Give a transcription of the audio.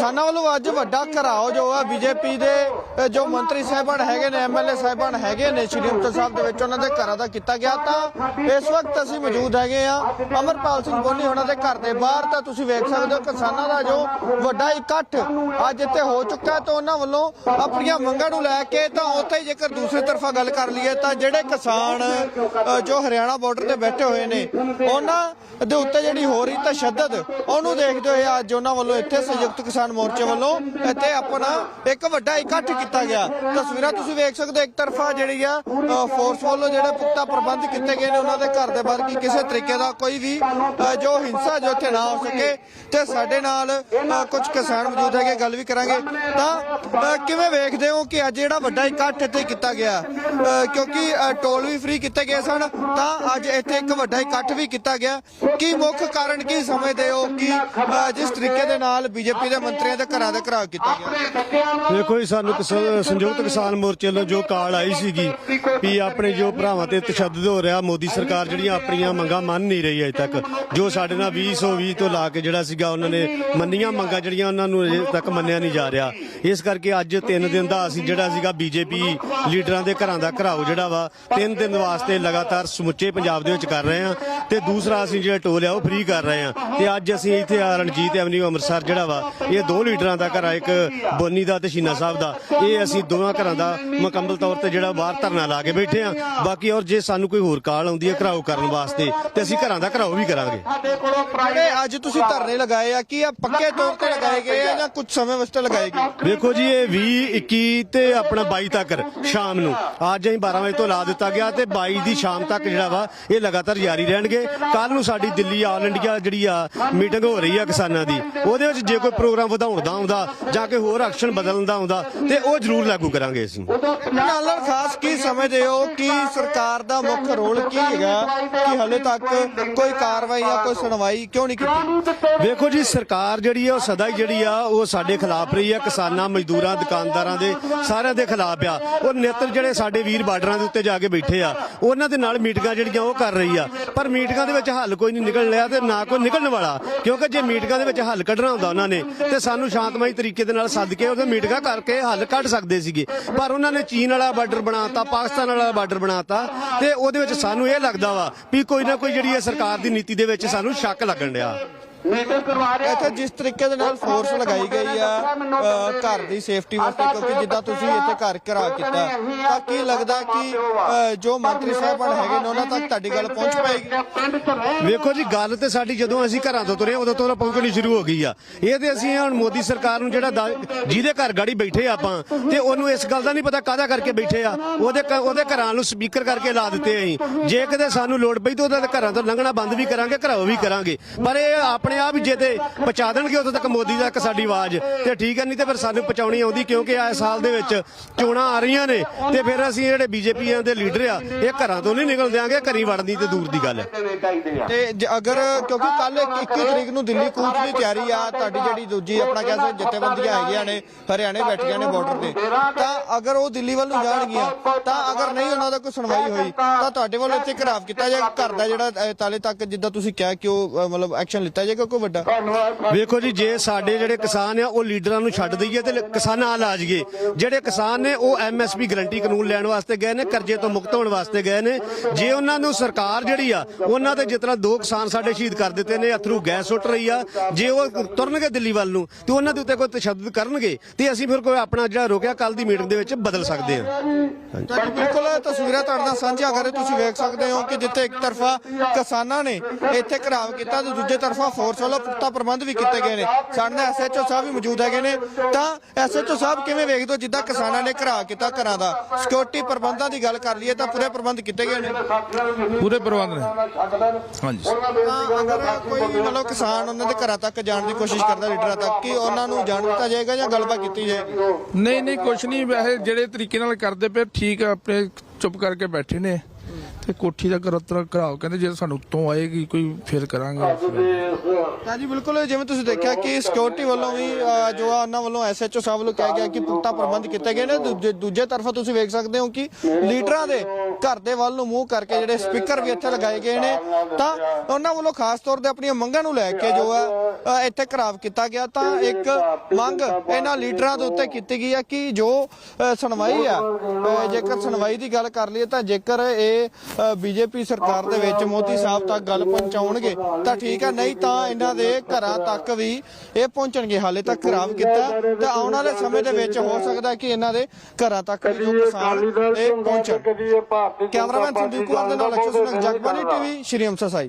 ਕਿਸਾਨਾਂ ਵੱਲੋਂ ਅੱਜ ਵੱਡਾ ਘਰਾਓ ਜੋ ਆ ਬੀਜੇਪੀ ਦੇ ਜੋ ਮੰਤਰੀ ਸਾਹਿਬਾਨ ਹੈਗੇ ਨੇ ਐਮਐਲਏ ਸਾਹਿਬਾਨ ਹੈਗੇ ਨੇ ਸ਼੍ਰੀ ਮੁਕਤਸਰ ਸਾਹਿਬ ਦੇ ਵਿੱਚ, ਉਹਨਾਂ ਦੇ ਘਰਾਂ ਦਾ ਕੀਤਾ ਗਿਆ ਤਾਂ ਇਸ ਵਕਤ ਅਸੀਂ ਮੌਜੂਦ ਹੈਗੇ ਆ। ਅਮਰਪਾਲ ਸਿੰਘ ਬੋਨੀ ਉਹਨਾਂ ਦੇ ਘਰ ਦੇ ਬਾਹਰ ਤਾਂ ਤੁਸੀਂ ਵੇਖ ਸਕਦੇ ਹੋ ਕਿਸਾਨਾਂ ਦਾ ਜੋ ਵੱਡਾ ਇਕੱਠ ਅੱਜ ਇੱਥੇ ਹੋ ਚੁੱਕਾ ਤਾਂ ਉਹਨਾਂ ਵੱਲੋਂ ਆਪਣੀਆਂ ਮੰਗਾਂ ਨੂੰ ਲੈ ਕੇ ਤਾਂ ਉੱਥੇ ਜੇਕਰ ਦੂਸਰੀ ਤਰਫਾ ਗੱਲ ਕਰ ਲਈਏ ਤਾਂ ਜਿਹੜੇ ਕਿਸਾਨ ਜੋ ਹਰਿਆਣਾ ਬਾਰਡਰ ਤੇ ਬੈਠੇ ਹੋਏ ਨੇ, ਉਹਨਾਂ ਦੇ ਉੱਤੇ ਜਿਹੜੀ ਹੋ ਰਹੀ ਤਸ਼ੱਦਦ, ਉਹਨੂੰ ਦੇਖਦੇ ਹੋਏ ਅੱਜ ਉਹਨਾਂ ਵੱਲੋਂ ਇੱਥੇ ਸੰਯੁਕਤ ਕਿਸਾਨ ਮੋਰਚੇ ਵੱਲੋਂ ਇੱਥੇ ਆਪਣਾ ਇੱਕ ਵੱਡਾ ਇਕੱਠ ਕੀਤਾ ਗਿਆ। ਤਸਵੀਰਾਂ ਤੁਸੀਂ ਵੇਖ ਸਕਦੇ ਹੋ, ਇੱਕ ਤਰਫਾ ਜਿਹੜੀ ਆ ਫੋਰਸ ਵੱਲੋਂ ਜਿਹੜੇ ਪੁਖਤਾ ਪ੍ਰਬੰਧ ਕੀਤੇ ਗਏ ਨੇ ਉਹਨਾਂ ਦੇ ਘਰ ਦੇ ਬਾਹਰ, ਕੀ ਕਿਸੇ ਤਰੀਕੇ ਦਾ ਕੋਈ ਵੀ ਜੋ ਹਿੰਸਾ ਜੋ ਇੱਥੇ ਨਾ ਹੋ ਸਕੇ ਤੇ ਸਾਡੇ ਨਾਲ ਕੁਝ ਕਿਸਾਨ ਮੌਜੂਦ ਹੈਗੇ, ਗੱਲ ਵੀ ਕਰਾਂਗੇ। ਤਾਂ ਕਿਵੇਂ ਵੇਖਦੇ ਹੋ ਕਿ ਅੱਜ ਜਿਹੜਾ ਵੱਡਾ ਇਕੱਠ ਇੱਥੇ ਕੀਤਾ ਗਿਆ ਕਿਉਂਕਿ ਟੋਲ ਵੀ ਫ੍ਰੀ ਕੀਤੇ ਗਏ ਸਨ, ਤਾਂ ਅੱਜ ਇੱਥੇ ਇੱਕ ਵੱਡਾ ਇਕੱਠ ਵੀ ਕੀਤਾ ਗਿਆ। ਕੀ ਮੁੱਖ ਕਾਰਨ ਕੀ ਸਮਝਦੇ ਹੋ ਕਿ ਜਿਸ ਤਰੀਕੇ ਦੇ ਨਾਲ ਬੀਜੇਪੀ ਦੇ ਮੰਤਰੀਆਂ ਦੇ ਘਰਾਂ ਦੇ ਘਰਾਓ ਕੀਤਾ ਗਿਆ। ਦੇਖੋ ਜੀ ਸਾਨੂੰ ਕਿਸਾਨ- ਸੰਯੁਕਤ ਕਿਸਾਨ ਮੋਰਚੇ ਵੱਲੋਂ ਜੋ ਕਾਲ ਆਈ ਸੀਗੀ ਵੀ ਆਪਣੇ ਜੋ ਭਰਾਵਾਂ ਤੇ ਤਸ਼ੱਦਦ ਹੋ ਰਿਹਾ ਮੋਦੀ ਸਰਕਾਰ ਜਿਹੜੀਆਂ ਆਪਣੀਆਂ ਮੰਗਾਂ ਮੰਨ ਨਹੀਂ ਰਹੀ ਅਜੇ ਤੱਕ ਜੋ ਸਾਡੇ ਨਾਲ 2020 ਤੋਂ ਲਾ ਕੇ ਜਿਹੜਾ ਸੀਗਾ ਉਹਨਾਂ ਨੇ ਮੰਨੀਆਂ ਮੰਗਾਂ ਜਿਹੜੀਆਂ ਉਹਨਾਂ ਨੂੰ ਅਜੇ ਤੱਕ ਮੰਨਿਆ ਨਹੀਂ ਜਾ ਰਿਹਾ। ਇਸ ਕਰਕੇ ਅੱਜ 3 ਦਿਨ ਦਾ ਅਸੀਂ ਜਿਹੜਾ ਸੀਗਾ ਬੀਜੇਪੀ ਲੀਡਰਾਂ ਦੇ ਘਰਾਂ ਦਾ ਘਰਾਓ ਜਿਹੜਾ ਵਾ 3 ਦਿਨ ਵਾਸਤੇ ਲਗਾਤਾਰ ਸਮੁੱਚੇ ਪੰਜਾਬ ਦੇ ਵਿੱਚ ਕਰ ਰਹੇ ਹਾਂ। ਤੇ ਦੂਸਰਾ ਅਸੀਂ ਜਿਹੜਾ ਟੋਲ ਆ ਉਹ ਫ੍ਰੀ ਕਰ ਰਹੇ ਹਾਂ ਤੇ ਅੱਜ ਅਸੀਂ ਇੱਥੇ ਆ ਰਣਜੀਤ ਐਵਨਿਊ ਅੰਮ੍ਰਿਤਸਰ ਜਿਹੜਾ ਵਾ ਇਹ ਦੋ ਲੀਡਰਾਂ ਦਾ ਘਰ ਆ ਇੱਕ ਬੋਨੀ ਦਾ ਤੇ ਸ਼ੀਨਾ ਸਾਹਿਬ ਦਾ ਇਹ ਅਸੀਂ ਦੋਵਾਂ ਘਰਾਂ ਦਾ ਮੁਕੰਮਲ ਤੌਰ ਤੇ ਜਿਹੜਾ ਬਾਹਰ ਧਰਨਾ ਲਾ ਕੇ ਬੈਠੇ ਆ ਬਾਕੀ ਔਰ ਜੇ ਸਾਨੂੰ ਕੋਈ ਹੋਰ ਕਾਲ ਆਉਂਦੀ ਹੈ ਘਰਾਓ ਕਰਨ ਵਾਸਤੇ ਤੇ ਅਸੀਂ ਘਰਾਂ ਦਾ ਘਰਾਓ ਵੀ ਕਰਾਂਗੇ ਅੱਜ ਤੁਸੀਂ ਧਰਨੇ ਲਗਾਏ ਆ ਕੀ ਆ ਪੱਕੇ ਤੌਰ ਤੇ ਲਗਾਏ ਗਏ ਆ ਜਾਂ ਕੁਝ ਸਮੇਂ ਵਾਸਤੇ ਲਗਾਏ ਗਏ ਵੇਖੋ ਜੀ ਇਹ 20 21 ਤੇ ਆਪਣਾ 22 ਤੱਕ ਸ਼ਾਮ ਨੂੰ ਅੱਜ ਅਸੀਂ 12 ਵਜੇ ਤੋਂ ਲਾ ਦਿੱਤਾ ਗਿਆ ਤੇ 22 ਦੀ ਸ਼ਾਮ ਤੱਕ ਜਿਹੜਾ ਵਾ ਇਹ ਲਗਾਤਾਰ ਜਾਰੀ ਰਹਿਣਗੇ ਕੱਲ ਨੂੰ ਸਾਡੀ ਦਿੱਲੀ ਆਲ ਇੰਡੀਆ ਜਿਹੜੀ ਆ ਮੀਟਿੰਗ ਹੋ ਰਹੀ ਆ ਕਿਸਾਨਾਂ ਦੀ ਉਹਦੇ ਵਿੱਚ ਜੇ ਕੋਈ ਪ੍ਰੋਗਰਾਮ ਵਧਾਉਣ ਦਾ ਆਉਂਦਾ ਜਾਂ ਕਿ ਹੋਰ ਐਕਸ਼ਨ ਬਦਲਣ ਦਾ ਆਉਂਦਾ ਤੇ ਉਹ ਜ਼ਰੂਰ ਲਾਗੂ ਕਰਾਂਗੇ ਅਸੀਂ। ਨਾਲ ਨਾਲ ਖਾਸ ਕੀ ਸਮਝਦੇ ਹੋ ਕਿ ਸਰਕਾਰ ਦਾ ਮੁੱਖ ਰੋਲ ਕੀ ਹੈਗਾ? ਕਿ ਹਲੇ ਤੱਕ ਕੋਈ ਕਾਰਵਾਈ ਜਾਂ ਕੋਈ ਸੁਣਵਾਈ ਕਿਉਂ ਨਹੀਂ ਕੀਤੀ? ਵੇਖੋ ਜੀ ਸਰਕਾਰ ਜਿਹੜੀ ਆ ਉਹ ਸਦਾ ਹੀ ਜਿਹੜੀ ਆ ਉਹ ਸਾਡੇ ਖਿਲਾਫ ਰਹੀ ਆ ਕਿਸਾਨਾਂ ਮਜ਼ਦੂਰਾਂ ਦੁਕਾਨਦਾਰਾਂ ਦੇ ਸਾਰਿਆਂ ਦੇ ਖਿਲਾਫ ਆ। ਉਹ ਨਿੱਤ ਜਿਹੜੇ ਸਾਡੇ ਵੀਰ ਬਾਰਡਰਾਂ ਦੇ ਉੱਤੇ ਜਾ ਕੇ ਬੈਠੇ ਆ ਉਹਨਾਂ ਦੇ ਨਾਲ ਮੀਟਿੰਗਾਂ ਜਿਹੜੀਆਂ ਉਹ ਕਰ ਰਹੀ ਆ। ਪਰ ਮੀਟਿੰਗਾਂ ਦੇ ਵਿੱਚ ਹੱਲ ਕੋਈ ਨਹੀਂ ਨਿਕਲ ਰਿਹਾ ਤੇ ਨਾ ਕੋਈ ਨਿਕਲਣ ਵਾਲਾ। ਕਿਉਂਕਿ ਜੇ ਮੀਟਿੰਗਾਂ ਦੇ ਵਿੱਚ ਹੱਲ ਕੱਢਣਾ ਹੁੰਦਾ ਉਹਨਾਂ ਨੇ, ਤੇ ਸਾਨੂੰ ਸ਼ਾਂਤਮਈ ਤਰੀਕੇ ਦੇ ਨਾਲ ਸੱਦ ਕੇ ਉਹਦੇ ਮੀਟਿੰਗਾਂ ਕਰਕੇ ਹੱਲ ਕੱਢ ਸਕਦੇ ਸੀਗੇ। ਪਰ ਉਹਨਾਂ ਨੇ ਚੀਨ ਵਾਲਾ ਬਾਰਡਰ ਬਣਾਤਾ, ਪਾਕਿਸਤਾਨ ਵਾਲਾ ਬਾਰਡਰ ਬਣਾਤਾ, ਤੇ ਉਹਦੇ ਵਿੱਚ ਸਾਨੂੰ ਇਹ ਲੱਗਦਾ ਵਾ ਵੀ ਕੋਈ ਨਾ ਕੋਈ ਜਿਹੜੀ ਹੈ ਸਰਕਾਰ ਦੀ ਨੀਤੀ ਦੇ ਵਿੱਚ ਸਾਨੂੰ ਸ਼ੱਕ ਲੱਗਣ ਡਿਆ ਇੱਥੇ ਜਿਸ ਤਰੀਕੇ ਦੇ ਨਾਲ ਫੋਰਸ ਲਗਾਈ ਗਈ ਆ ਘਰ ਦੀ ਸੇਫਟੀ ਵਾਸਤੇ ਕਿਉਂਕਿ ਜਿੱਦਾਂ ਤੁਸੀਂ ਇੱਥੇ ਘਰ ਘਰਾ ਕੀਤਾ ਤਾਂ ਕੀ ਲੱਗਦਾ ਕਿ ਜੋ ਮੰਤਰੀ ਸਾਹਿਬਾਨ ਹੈਗੇ ਨੇ ਉਹਨਾਂ ਤੱਕ ਤੁਹਾਡੀ ਗੱਲ ਪਹੁੰਚ ਪਾਏਗੀ। ਵੇਖੋ ਜੀ ਗੱਲ ਤੇ ਸਾਡੀ ਜਦੋਂ ਅਸੀਂ ਘਰਾਂ ਤੋਂ ਤੁਰੇ ਉਦੋਂ ਤੋਂ ਪਹੁੰਚਣੀ ਸ਼ੁਰੂ ਹੋ ਗਈ ਆ। ਇਹ ਤੇ ਅਸੀਂ ਹੁਣ ਮੋਦੀ ਸਰਕਾਰ ਨੂੰ ਜਿਹੜਾ ਜਿਹਦੇ ਘਰ ਗਾੜੀ ਬੈਠੇ ਆਪਾਂ ਤੇ ਉਹਨੂੰ ਇਸ ਗੱਲ ਦਾ ਨਹੀਂ ਪਤਾ ਕਾਹਦਾ ਕਰਕੇ ਬੈਠੇ ਆ। ਉਹਦੇ ਉਹਦੇ ਘਰਾਂ ਨੂੰ ਸਪੀਕਰ ਕਰਕੇ ਲਾ ਦਿੱਤੇ ਅਸੀਂ। ਜੇ ਕਿਤੇ ਸਾਨੂੰ ਲੋੜ ਪਈ ਤਾਂ ਉਹਦੇ ਘਰਾਂ ਤੋਂ ਲੰਘਣਾ ਬੰਦ ਵੀ ਕਰਾਂਗੇ ਘਰਾਓ ਵੀ ਕਰਾਂਗੇ। ਪਰ ਇਹ ਆਪਣੇ ਆਪ ਹੀ ਜੇ ਤੇ ਪਹੁੰਚਾ ਦੇਣਗੇ ਉਦੋਂ ਤੱਕ ਮੋਦੀ ਤੱਕ ਸਾਡੀ ਆਵਾਜ਼। ਤੇ ਠੀਕ ਹੈ, ਨਹੀਂ ਤੇ ਫਿਰ ਸਾਨੂੰ ਪਹੁੰਚਾਉਣੀ ਆਉਂਦੀ, ਕਿਉਂਕਿ ਇਸ ਸਾਲ ਦੇ ਵਿੱਚ ਚੋਣਾਂ ਆ ਰਹੀਆਂ ਨੇ। ਤੇ ਫਿਰ ਅਸੀਂ ਜਿਹੜੇ ਬੀਜੇਪੀ ਦੇ ਲੀਡਰ ਆ, ਇਹ ਘਰਾਂ ਤੋਂ ਨਹੀਂ ਨਿਕਲ ਦਿਆਂਗੇ ਘਰੀ ਵੜਨ ਤੇ ਦੂਰ ਦੀ ਗੱਲ ਹੈ। ਤੇ ਜ- ਅਗਰ, ਕਿਉਂਕਿ ਕੱਲ 21 ਤਰੀਕ ਨੂੰ ਦਿੱਲੀ ਕੂਚ ਦੀ ਤਿਆਰੀ ਆ, ਤੁਹਾਡੀ ਜਿਹੜੀ ਦੂਜੀ ਆਪਣਾ ਕਹਿ ਸਕਦੇ ਜਥੇਬੰਦੀਆਂ ਹੈਗੀਆਂ ਨੇ, ਹਰਿਆਣੇ ਬੈਠੀਆਂ ਨੇ ਬਾਰਡਰ ਤੇ, ਤਾਂ ਅਗਰ ਉਹ ਦਿੱਲੀ ਵੱਲ ਨੂੰ ਜਾਣਗੀਆਂ, ਤਾਂ ਅਗਰ ਨਹੀਂ ਉਹਨਾਂ ਦਾ ਕੋਈ ਸੁਣਵਾਈ ਹੋਈ, ਤਾਂ ਤੁਹਾਡੇ ਵੱਲੋਂ ਇੱਥੇ ਘਰਾਵ ਕੀਤਾ ਜਾਏਗਾ ਘਰ ਦਾ ਜਿਹੜਾ ਤਾਲੇ ਤੱਕ ਜਿੱਦਾਂ ਤੁਸੀਂ ਕਿਹਾ ਕਿ ਉਹ ਮਤਲਬ ਐਕਸ਼ਨ ਲਿੱਤਾ ਜਾਏਗਾ ਕੋਈ ਵੱਡਾ। ਵੇਖੋ ਜੀ ਜੇ ਸਾਡੇ ਜਿਹੜੇ ਕਿਸਾਨ ਆ ਉਹ ਲੀਡਰਾਂ ਨੂੰ ਛੱਡ ਦਈਏ ਤੇ ਕਿਸਾਨਾਂ ਨਾਲ ਆ ਜਾਈਏ ਜਿਹੜੇ ਕਿਸਾਨ ਨੇ ਉਹ ਐਮਐਸਪੀ ਗਰੰਟੀ ਕਾਨੂੰਨ ਲੈਣ ਵਾਸਤੇ ਗਏ ਨੇ ਕਰਜ਼ੇ ਤੋਂ ਮੁਕਤ ਹੋਣ ਵਾਸਤੇ ਗਏ ਨੇ। ਜੇ ਉਹਨਾਂ ਨੂੰ ਸਰਕਾਰ ਜਿਹੜੀ ਆ ਉਹਨਾਂ ਤੇ ਤਰ੍ਹਾਂ ਦੋ ਕਿਸਾਨ ਸਾਡੇ ਸ਼ਹੀਦ ਕਰ ਦਿੱਤੇ ਨੇ ਅਥਰੂ ਗੈਸ ਸੁੱਟ ਰਹੀ ਆ ਜੇ ਉਹ ਤੁਰਨਗੇ ਦਿੱਲੀ ਵੱਲ ਨੂੰ ਤੇ ਉਹਨਾਂ ਦੇ ਉੱਤੇ ਕੋਈ ਤਸ਼ੱਦਦ ਕਰਨਗੇ ਤੇ ਅਸੀਂ ਫਿਰ ਕੋਈ ਆਪਣਾ ਜਿਹੜਾ ਰੋਕਿਆ ਕੱਲ ਦੀ ਮੀਟਿੰਗ ਦੇ ਵਿੱਚ ਬਦਲ ਸਕਦੇ ਹਾਂ ਤਾਂ ਬਿਲਕੁਲ ਤਸਵੀਰਾਂ ਤੁਹਾਡੇ ਨਾਲ ਸਾਂਝੀਆਂ ਕਰ ਰਹੇ ਤੁਸੀਂ ਵੇਖ ਸਕਦੇ ਹੋ ਕਿ ਜਿੱਥੇ ਇੱਕ ਤਰਫਾ ਕਿਸਾਨਾਂ ਨੇ ਇੱਥੇ ਘਰਾਵ ਕੀਤਾ ਤੇ ਦੂਜੇ ਤਰਫਾ ਫੋਰਸ ਵੱਲੋਂ ਪੁਖਤਾ ਪ੍ਰਬੰਧ ਵੀ ਕੀਤੇ ਗਏ ਨੇ। ਸਾਡੇ ਨਾਲ ਐਸਐਚਓ ਸਾਹਿਬ ਵੀ ਮੌਜੂਦ ਹੈਗੇ ਨੇ। ਤਾਂ ਐਸਐਚਓ ਸਾਹਿਬ ਕਿਵੇਂ ਵੇਖਦੇ ਹੋ? ਜਿੱਦਾਂ ਕਿਸਾਨਾਂ ਨੇ ਘਰਾਵ ਕੀਤਾ ਘਰਾਂ ਦਾ। ਸਿਕਿਉਰਿਟੀ ਪ੍ਰਬੰਧਾਂ ਦੀ ਗੱਲ ਕਰ ਲਈਏ ਤਾਂ ਪੂਰੇ ਪ੍ਰਬੰਧ ਕੀਤੇ ਗਏ ਨੇ। ਪੂਰੇ ਪ੍ਰਬੰਧ ਨੇ। ਹਾਂਜੀ। ਅਗਰ ਕੋਈ ਮਤਲਬ ਕਿਸਾਨ ਉਹਨਾਂ ਦੇ ਘਰਾਂ ਤੱਕ ਜਾਣ ਦੀ ਕੋਸ਼ਿਸ਼ ਕਰਦਾ ਲੀਡਰਾਂ ਤੱਕ ਕਿ ਉਹਨਾਂ ਨੂੰ ਜਾਣ ਦਿੱਤਾ ਜਾਏਗਾ ਜਾਂ ਗੱਲਬਾਤ ਕੀਤੀ ਜਾਏਗੀ? ਨਹੀਂ ਨਹੀਂ ਕੁਛ ਨਹੀਂ। ਵੈਸੇ ਜਿਹੜੇ ਤਰੀਕੇ ਨਾਲ ਕਰਦੇ ਪਏ ਠੀਕ ਆਪਣੇ ਚੁੱਪ ਕਰਕੇ ਬੈਠੇ ਨੇ। ਤੇ ਕੋਠੀ ਦਾ ਕਰਤਰਾ ਕਰਾਓ। ਕਹਿੰਦੇ ਜੇ ਸਾਨੂੰ ਉੱਤੋਂ ਆਏਗੀ ਕੋਈ ਫਿਰ ਕਰਾਂਗੇ। ਤਾਂ ਜੀ ਬਿਲਕੁਲ ਜਿਵੇਂ ਤੁਸੀਂ ਦੇਖਿਆ ਕਿ ਸਿਕਿਉਰਿਟੀ ਵੱਲੋਂ ਵੀ ਜੋ ਆ ਉਹਨਾਂ ਵੱਲੋਂ ਐਸਐਚਓ ਸਾਹਿਬ ਵੱਲੋਂ ਕਿਹਾ ਗਿਆ ਕਿ ਪੁਖਤਾ ਪ੍ਰਬੰਧ ਕੀਤੇ ਗਏ ਨੇ। ਦੂਜੇ ਦੂਜੇ ਤਰਫਾ ਤੁਸੀਂ ਵੇਖ ਸਕਦੇ ਹੋ ਕਿ ਲੀਡਰਾਂ ਦੇ ਘਰ ਦੇ ਵੱਲ ਨੂੰ ਮੂੰਹ ਕਰਕੇ ਜਿਹੜੇ ਸਪੀਕਰ ਵੀ ਇੱਥੇ ਲਗਾਏ ਗਏ ਨੇ, ਤਾਂ ਉਹਨਾਂ ਵੱਲੋਂ ਖਾਸ ਤੌਰ ਤੇ ਆਪਣੀਆਂ ਮੰਗਾਂ ਨੂੰ ਲੈ ਕੇ ਜੋ ਹੈ ਇੱਥੇ ਘਰਾਵ ਕੀਤਾ ਗਿਆ। ਤਾਂ ਇੱਕ ਮੰਗ ਇਹਨਾਂ ਲੀਡਰਾਂ ਦੇ ਉੱਤੇ ਕੀਤੀ ਗਈ ਹੈ ਕਿ ਜੋ ਸੁਣਵਾਈ ਆ ਜੇਕਰ ਸੁਣਵਾਈ ਦੀ ਗੱਲ ਕਰ ਲਈਏ ਤਾਂ ਜੇਕਰ ਇਹ ਬੀਜੇਪੀ ਸਰਕਾਰ ਦੇ ਵਿੱਚ ਮੋਦੀ ਸਾਹਿਬ ਤੱਕ ਗੱਲ ਪਹੁੰਚਾਉਣਗੇ, ਤਾਂ ਠੀਕ ਹੈ, ਨਹੀਂ ਤਾਂ ਇਹਨਾਂ ਦੇ ਘਰਾਂ ਤੱਕ ਵੀ ਇਹ ਪਹੁੰਚਣਗੇ। ਹਾਲੇ ਤੱਕ ਖਰਾਬ ਕੀਤਾ, ਤੇ ਆਉਣ ਵਾਲੇ ਸਮੇਂ ਦੇ ਵਿੱਚ ਹੋ ਸਕਦਾ ਕਿ ਇਹਨਾਂ ਦੇ ਘਰਾਂ ਤੱਕ ਵੀ ਜੋ ਕਿਸਾਨ ਇਹ ਪਹੁੰਚਣ। ਕੈਮਰਾਮੈਨ ਸੰਦੀਪ ਕੁਮਾਰ ਦੇ ਨਾਲ ਅਕਸ਼ਰ ਸਿੰਘ ਜਗਬਾਨੀ ਟੀਵੀ ਸ਼੍ਰੀ ਅੰਮ੍ਰਿਤਸਰ ਸਾਹਿਬ।